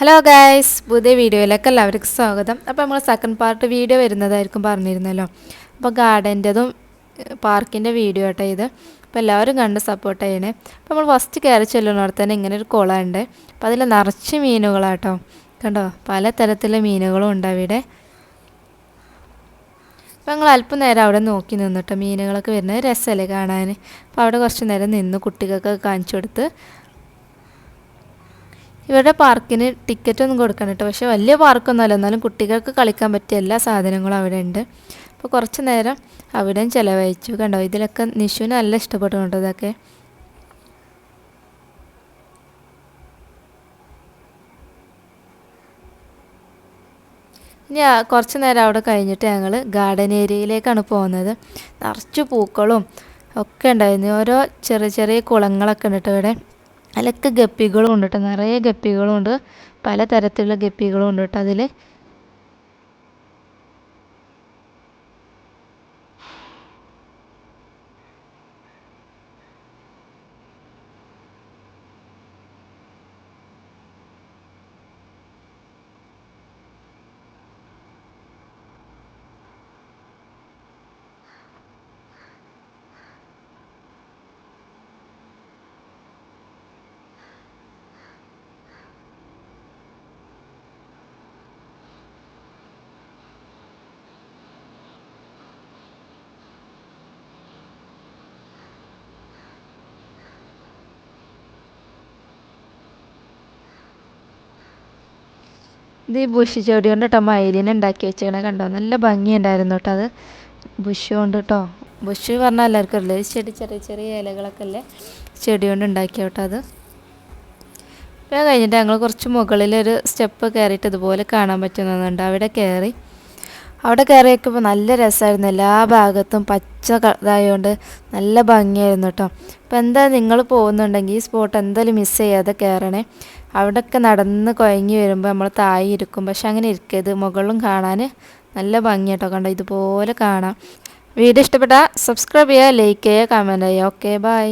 Hello guys പുതിയ വീഡിയോയിലേക്ക് എല്ലാവർക്കും സ്വാഗതം. അപ്പോൾ നമ്മൾ സെക്കൻഡ് പാർട്ട് വീഡിയോ വരുന്നതായിരിക്കും പറഞ്ഞിരുന്നല്ലോ. അപ്പോൾ ഗാർഡന്റെതും പാർക്കിന്റെ വീഡിയോ ആട്ടോ ഇത്. അപ്പോൾ എല്ലാവരും കണ്ട് സപ്പോർട്ട് ചെയ്യണേ. അപ്പോൾ നമ്മൾ ഫസ്റ്റ് കയറി ചെല്ലുന്നവിടെ തന്നെ ഇങ്ങനെ ഒരു കുളമുണ്ട് അപ്പോൾ അതിൽ നിറച്ച് മീനുകളാട്ടോ. കണ്ടോ? പല തരത്തിലുള്ള മീനുകളും ഉണ്ട് അവിടെ. അപ്പോൾ ഞങ്ങൾ അല്പം നേരം അവിടെ നോക്കി നിന്നിട്ട് മീനുകളൊക്കെ വരുന്നത്. രസമല്ലേ കാണാൻ. അപ്പോൾ അവിടെ കുറച്ച് നേരം നിന്ന് കുട്ടികൾക്കൊക്കെ കാണിച്ചു കൊടുത്ത്. ഇവരുടെ പാർക്കിന് ടിക്കറ്റ് ഒന്നും കൊടുക്കണം കേട്ടോ. പക്ഷേ വലിയ പാർക്കൊന്നുമല്ല. എന്നാലും കുട്ടികൾക്ക് കളിക്കാൻ പറ്റിയ എല്ലാ സാധനങ്ങളും അവിടെ ഉണ്ട്. അപ്പോൾ കുറച്ച് നേരം അവിടെയും ചിലവഴിച്ചു കണ്ടോ. ഇതിലൊക്കെ നിഷുവിന് നല്ല ഇഷ്ടപ്പെട്ടു കേട്ടോ ഇതൊക്കെ? ഇനി കുറച്ച് നേരം അവിടെ കഴിഞ്ഞിട്ട് ഞങ്ങൾ ഗാർഡൻ ഏരിയയിലേക്കാണ് പോകുന്നത്. നിറച്ച് പൂക്കളും ഒക്കെ ഉണ്ടായിരുന്നു. ഓരോ ചെറിയ ചെറിയ കുളങ്ങളൊക്കെ ഉണ്ട് കേട്ടോ ഇവിടെ. അതിലൊക്കെ ഗപ്പികളും ഉണ്ട് കേട്ടോ നിറയെ ഗപ്പികളും ഉണ്ട് പല തരത്തിലുള്ള ഗപ്പികളും ഉണ്ട് കേട്ടോ അതിൽ ഇത് ഈ ബുഷ് ചെടി കൊണ്ട് കേട്ടോ മയിലിനെ ഉണ്ടാക്കി വെച്ചേക്കണേ കണ്ടോ? നല്ല ഭംഗിയുണ്ടായിരുന്നു കേട്ടോ അത്. ബുഷ് കൊണ്ട് കേട്ടോ ബുഷ് പറഞ്ഞാൽ എല്ലാവർക്കും അറിയില്ല? ചെടി ചെറിയ ചെറിയ ഇലകളൊക്കെ അല്ലേ? ചെടി കൊണ്ട് ഉണ്ടാക്കിയ കേട്ടോ അത്. പിന്നെ കഴിഞ്ഞിട്ട് ഞങ്ങൾ കുറച്ച് മുകളിലൊരു സ്റ്റെപ്പ് കയറിയിട്ട് ഇതുപോലെ കാണാൻ പറ്റുന്നുണ്ട്. അവിടെ കയറി അവിടെ കയറി വയ്ക്കുമ്പോൾ നല്ല രസമായിരുന്നു. എല്ലാ ഭാഗത്തും പച്ച ഇതായതുകൊണ്ട് നല്ല ഭംഗിയായിരുന്നു കേട്ടോ അപ്പോൾ എന്താ നിങ്ങൾ പോകുന്നുണ്ടെങ്കിൽ ഈ സ്പോട്ട് എന്തായാലും മിസ് ചെയ്യാതെ കയറണേ. അവിടെയൊക്കെ നടന്ന് കുഴങ്ങി വരുമ്പോൾ നമ്മൾ തായി ഇരിക്കും. പക്ഷെ അങ്ങനെ ഇരിക്കരുത്. മുകളിലും കാണാൻ നല്ല ഭംഗി കേട്ടോ കണ്ടോ? ഇതുപോലെ കാണാം. വീഡിയോ ഇഷ്ടപ്പെട്ടാൽ സബ്സ്ക്രൈബ് ചെയ്യുക ലൈക്ക് ചെയ്യുക കമന്റ് ചെയ്യുക. Okay bye